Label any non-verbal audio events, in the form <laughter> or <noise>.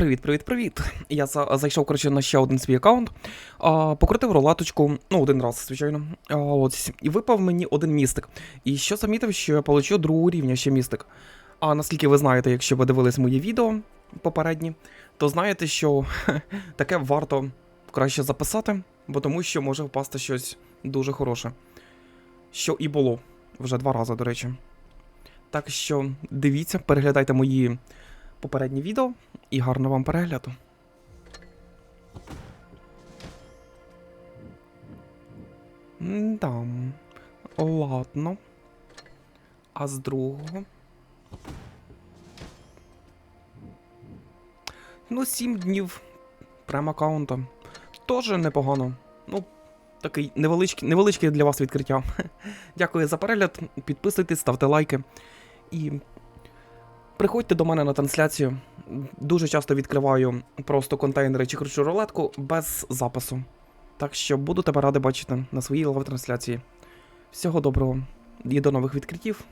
Привіт, привіт, привіт. Я за- зайшов коротше на ще один свій аккаунт, а, покрутив рулаточку, ну, один раз, звичайно. А, ось, і випав мені один містик. І що замітив, що я получив другого рівня ще містик. А наскільки ви знаєте, якщо ви дивились мої відео попередні, то знаєте, що <laughs> таке варто краще записати, бо тому що може впасти щось дуже хороше. Що і було вже два рази, до речі. Так що дивіться, переглядайте мої попередні відео і гарного вам перегляду. Да. Ладно. А з другого. Ну, 7 днів прем аккаунта. Тоже непогано. Ну, такий невеличкий, невеличке для вас відкриття. <laughs> Дякую за перегляд. Підписуйтесь, ставте лайки. І приходьте до мене на трансляцію. Дуже часто відкриваю просто контейнери чи кручу рулетку без запису. Так що буду тебе радий бачити на своїй лаві трансляції. Всього доброго і до нових відкриттів.